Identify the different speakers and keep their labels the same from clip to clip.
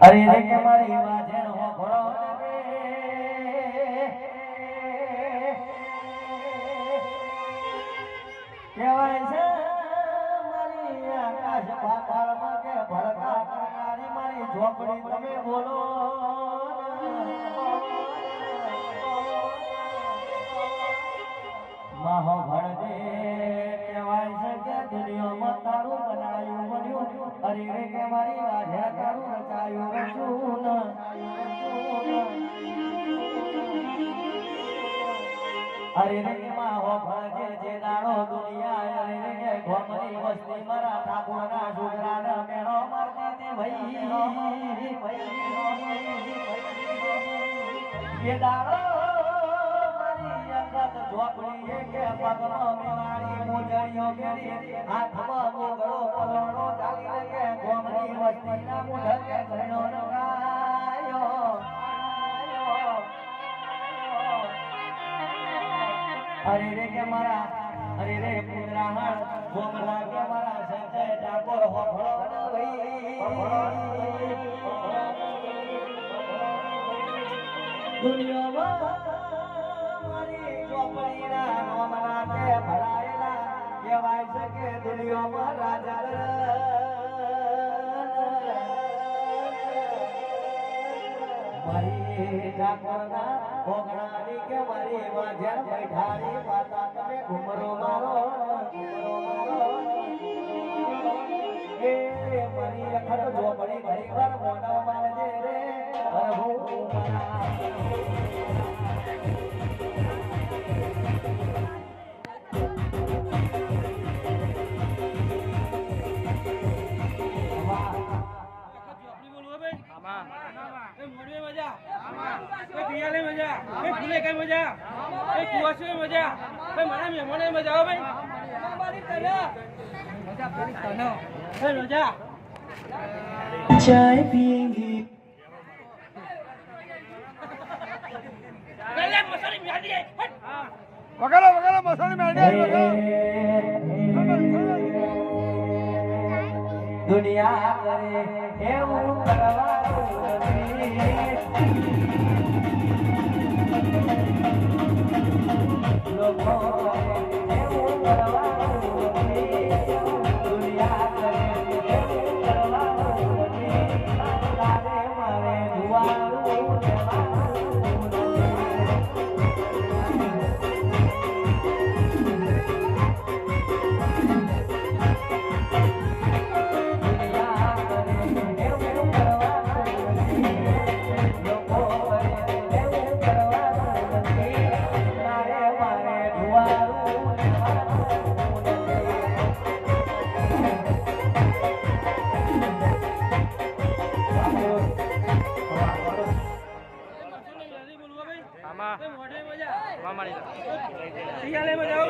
Speaker 1: અરે રે કે મારી વાજણ હો ઘોડો કેવાય છે મારી આકાશ પાતાળમાં કે ભડકા કરનારી મારી ઝોપડી તમે બોલો. અરે રે કે મારી તારું રચાયું રચું અરે રે કે માહો ભણજે જે દાડો દુનિયા અરે રે કે ગોમની વસ્તી દાડો ઝોપડી કે પગમાં મેવાડી મોજડીઓ કેરી હાથમાં મોગળો અરે રે કે મારા હરે રે પુત્રાહણ, ગોમલા કે મારા સંજય ઠાકોર દુનિયામાં ચોપડીના કે દુનિયામાં રાજા મારી ઠાકોરના કે મારી વાજણ બેઠાની માતા તમે ઘુમરો મારો ઘુમરો મારો મોઢે
Speaker 2: મજા. એ પિયાલે મજા. એ ફૂલે કઈ મજા. એ કુવાસી મજા. એ મારા મહેમાને મજા આવે ભાઈ. એ મજા.
Speaker 1: ચાય પીએંગે.
Speaker 2: મસાલી
Speaker 3: વગાડો મસાણી મેંડી વગાડો.
Speaker 1: દુનિયા કરે એવું કરવાનું
Speaker 2: Thank you. થયો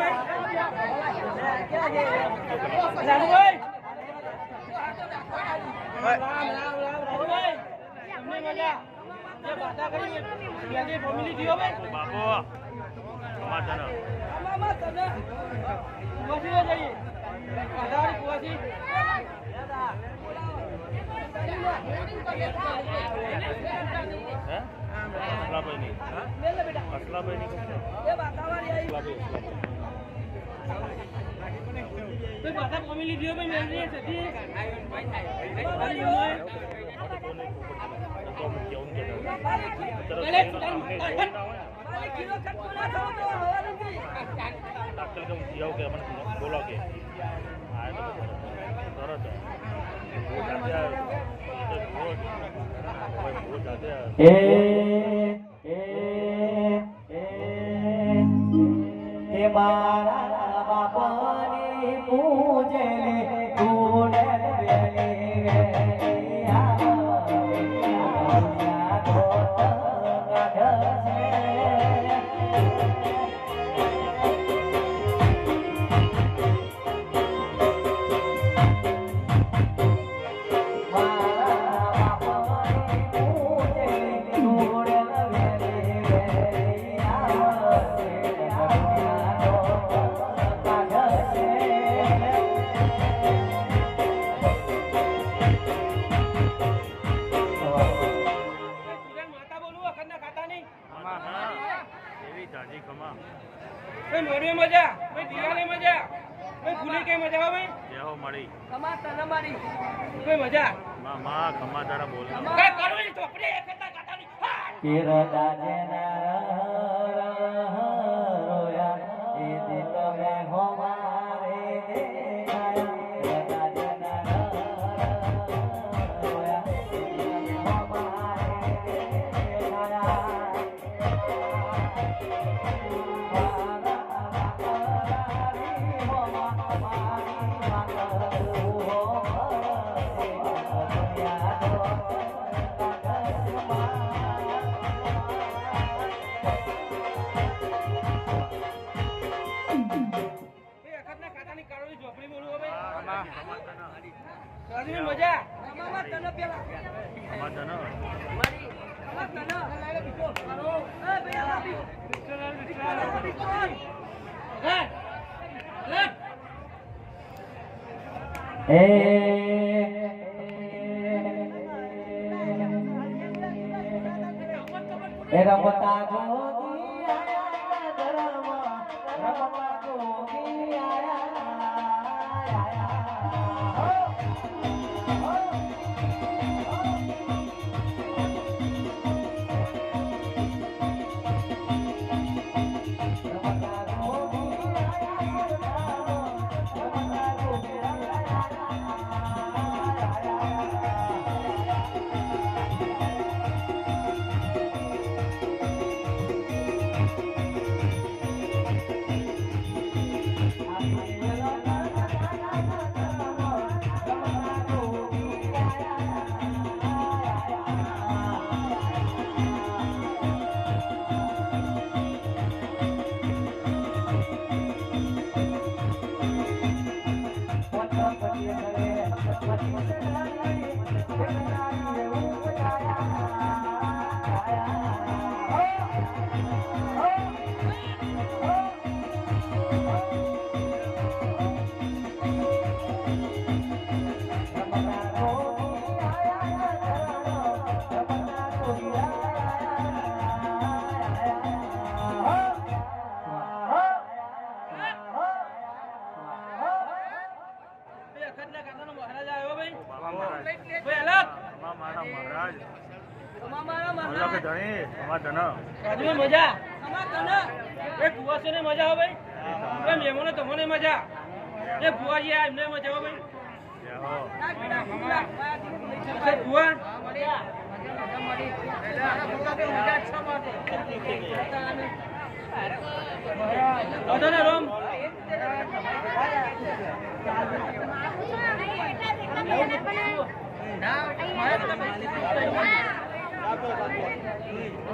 Speaker 2: ભાઈ આમાં તમે કુવાસી જઈએ આધારી
Speaker 1: એ એ એ એ મારા
Speaker 2: મોરબી મજા ભાઈ દિવાળી મજા ભાઈ ભૂલી કઈ મજા આવે
Speaker 4: જેહો મળી.
Speaker 2: ભાઈ મજા.
Speaker 4: માં માં ખમા તારા બોલ.
Speaker 2: કઈ કરવી ચોપડી એક હતા કાટાની હા
Speaker 1: કેરડા જેના રોયા. એ દી તમે હોમારે
Speaker 2: રાજવી મજા
Speaker 4: ખમા તને
Speaker 2: હે લે
Speaker 1: એ એ રમતા જોગી આયા ધર્મ રમતા જોગી આયા
Speaker 2: ભાઈ મજા. એ કુવાસો ને મજા હો ભાઈ. એમ મહેમાનો તમને મજા. એ ફુવાજી આ એમને મજા હો ભાઈ. ભુવા. અધોને રોમ.
Speaker 5: ના